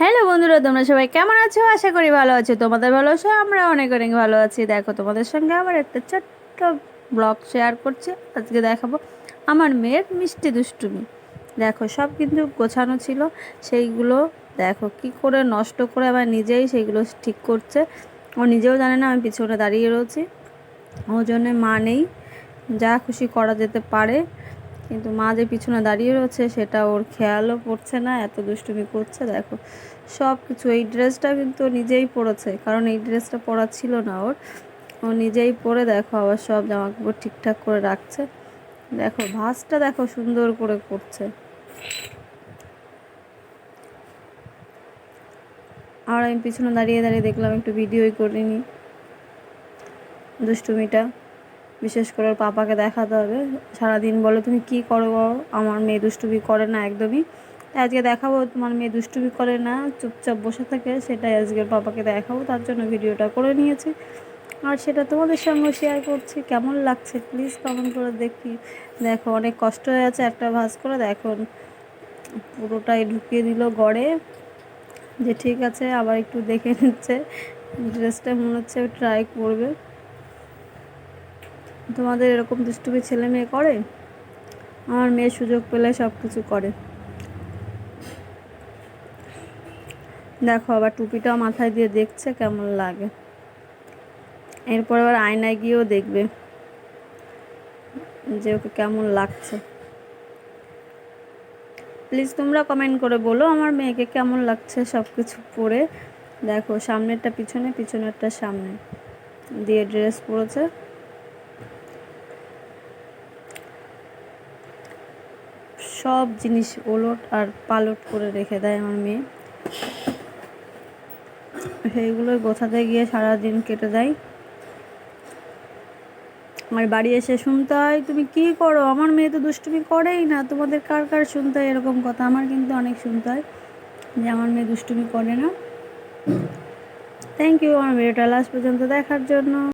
Hello বন্ধুরা, তোমরা সবাই কেমন আছো? আশা করি ভালো আছো। তোমাদের ভালো আছো, আমরা অনেক অনেক ভালো আছি। দেখো, তোমাদের সঙ্গে আবার একটা ছোট্ট ব্লগ শেয়ার করছি। আজকে দেখাবো আমার মেয়ের মিষ্টি দুষ্টুমি। দেখো, সব কিন্তু গোছানো ছিল। সেইগুলো দেখো, কি করে নষ্ট করে আবার নিজেই সেইগুলো ঠিক করছে। ও নিজেও জানে না, আমি পিছনে দাঁড়িয়ে রয়েছি। ও জন্যে মা নেই। যা খুশি করা যেতে পারে। কিন্তু মা যে পিছনে দাঁড়িয়ে রয়েছে, সেটা ওর খেয়ালও পড়ছে না, এত দুষ্টুমি করছে, দেখো। সব কিছু এই ড্রেসটা কিন্তু নিজেই পরেছে কারণ এই ড্রেসটা পরা ছিল না ওর। ও নিজেই পরে, দেখো, আবার সব জামা কাপড় ঠিকঠাক করে রাখছে। দেখো, ভাঁজটা দেখো সুন্দর করে করছে। আর আমি পিছনে দাঁড়িয়ে দাঁড়িয়ে দেখলাম, একটু ভিডিওই করিনি দুষ্টুমিটা। বিশেষ করে পাপাকে দেখাতে হবে। সারাদিন বলো, তুমি কি করো? আমার মেয়ে দুষ্টুমি করে না একদমই। আজকে দেখাবো, তোমার মেয়ে দুষ্টুমি করে না, চুপচাপ বসে থাকে, সেটাই আজকের পাপাকে দেখাবো, তার জন্য ভিডিওটা করে নিয়েছি। আর সেটা তোমাদের সঙ্গে শেয়ার করছি। কেমন লাগছে? প্লিজ কমেন্ট করে দেখি। দেখো, অনেক কষ্ট হয়ে আছে, একটা ভাজ করে। দেখো, পুরোটাই ঢুকিয়ে দিল গড়ে। যে ঠিক আছে, আবার একটু দেখে নিচ্ছে। ড্রেসটা মনে হচ্ছে ট্রাই করবে। তোমাদের এরকম দুষ্টুমি ছেলে মেয়ে করে? আমার মেয়ে সুযোগ পেলে সব কিছু করে। দেখো আবার টুপিটাও মাথায় দিয়ে দেখছে কেমন লাগে। এরপর আবার আয়নায় গিয়েও দেখবে যে ওকে কেমন লাগছে। প্লিজ তোমরা কমেন্ট করে বলো আমার মেয়েকে কেমন লাগছে সব কিছু পরে দেখো সামনেরটা পিছনে, পিছনেরটা সামনে। দিয়ে ড্রেস পরেছে। সব জিনিস ওলট আর পালট করে রেখে দেয় আমার মেয়ে। সেইগুলো গোছাতে গিয়ে সারাদিন কেটে দেয়। আমার বাড়ি এসে শুনতে হয়, তুমি কি করো? আমার মেয়ে তো দুষ্টুমি করেই না। তোমাদের কার কার শুনতে হয়? এরকম কথা আমার কিন্তু অনেক শুনতে হয় যে আমার মেয়ে দুষ্টুমি করে না। থ্যাংক ইউ আমার ভিডিওটা লাস্ট পর্যন্ত দেখার জন্য।